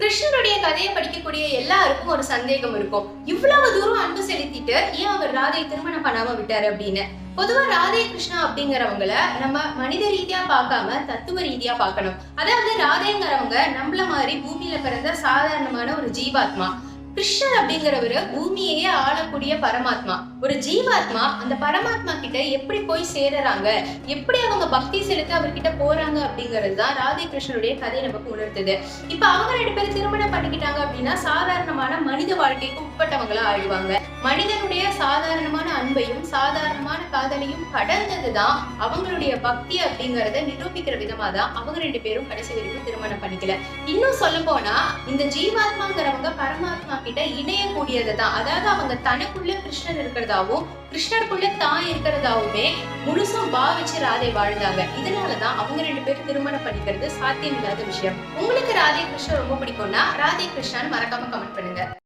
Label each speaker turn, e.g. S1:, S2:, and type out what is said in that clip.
S1: கிருஷ்ணனுடைய கதையை படிக்கக்கூடிய எல்லாருக்கும் ஒரு சந்தேகம் இருக்கும். இவ்வளவு தூரம் அன்பு செலுத்திட்டு ஏன் அவர் ராதை திருமணம் பண்ணாம விட்டாரு அப்படின்னு? பொதுவா ராதே கிருஷ்ணா அப்படிங்கிறவங்கள நம்ம மனித ரீதியா பார்க்காம தத்துவ ரீதியா பார்க்கணும். அதாவது ராதேங்கிறவங்க நம்மள மாதிரி பூமியில பிறந்த சாதாரணமான ஒரு ஜீவாத்மா. கிருஷ்ணர் அப்படிங்கிறவரு பூமியையே ஆளக்கூடிய பரமாத்மா. ஒரு ஜீவாத்மா அந்த பரமாத்மா கிட்ட எப்படி போய் சேரறாங்க? எப்படி அவங்க பக்தி செலுத்த அவர்கிட்ட போறாங்க அப்படிங்கிறது தான் ராதே கிருஷ்ணருடைய கதை நமக்கு உணர்த்துது. இப்ப அவங்க ரெண்டு பேரும் திருமணம் பண்ணிக்கிட்டாங்க அப்படின்னா சாதாரணமான மனித வாழ்க்கைக்கு உட்பட்டவங்களா ஆயிடுவாங்க. மனிதனுடைய சாதாரணமான அன்பையும் சாதாரணமான காதலையும் கடந்ததுதான் அவங்களுடைய பக்தி அப்படிங்கறத நிரூபிக்கிற விதமா தான் அவங்க ரெண்டு பேரும் கடைசி வரைக்கும் திருமணம் பண்ணிக்கல. இன்னும் சொல்ல போனா இந்த ஜீவாத்மாங்கிறவங்க பரம கிட்ட இணையக்கூடியது தான் அதாவது அவங்க தனக்குள்ள கிருஷ்ணர் இருக்கிறதாவும் கிருஷ்ணருக்குள்ள தான் இருக்கிறதாவுமே முழுசும் பாவிச்சு ராதை வாழ்ந்தாங்க. இதனாலதான் அவங்க ரெண்டு பேரும் திருமணம் பண்ணிக்கிறது சாத்தியம் இல்லாத விஷயம். உங்களுக்கு ராதே கிருஷ்ணன் ரொம்ப பிடிக்கும்னா ராதே கிருஷ்ணன் மறக்காம கமெண்ட் பண்ணுங்க.